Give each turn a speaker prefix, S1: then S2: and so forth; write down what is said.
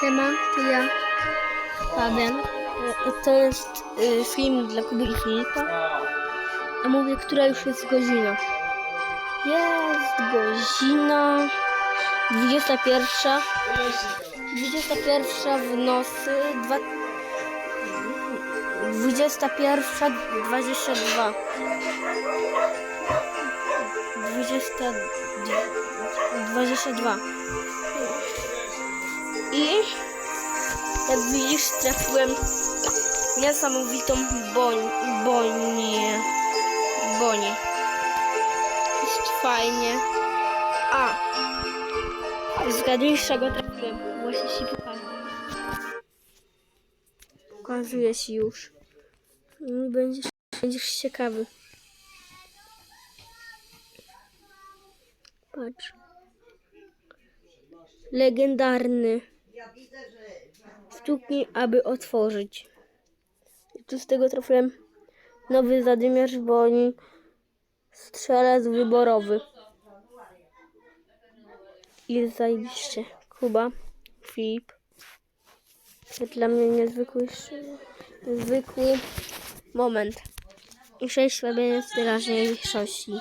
S1: Siema, to ja, Fabian. E, To jest e, film dla Kuby i Filipa. A mówię, która już jest godzina. Jest godzina 21. 21 w nocy. Dwa, 21, 22. 20, 22. jak widzisz, trafiłem niesamowitą boń, bonię. Bonię. Jest fajnie. A! Zgadnij, czego trafiłem. Właśnie się pokażę. Pokazuję ci już. Mm, Będziesz, będziesz ciekawy. Patrz. Legendarny. Stuknij, aby otworzyć. I tu z tego trafiłem nowy zadymiarz boni. Strzelec wyborowy. I zajebiście. Kuba. Filip. Dla mnie niezwykły, niezwykły moment. I sześć słabienia z teraźniejszości.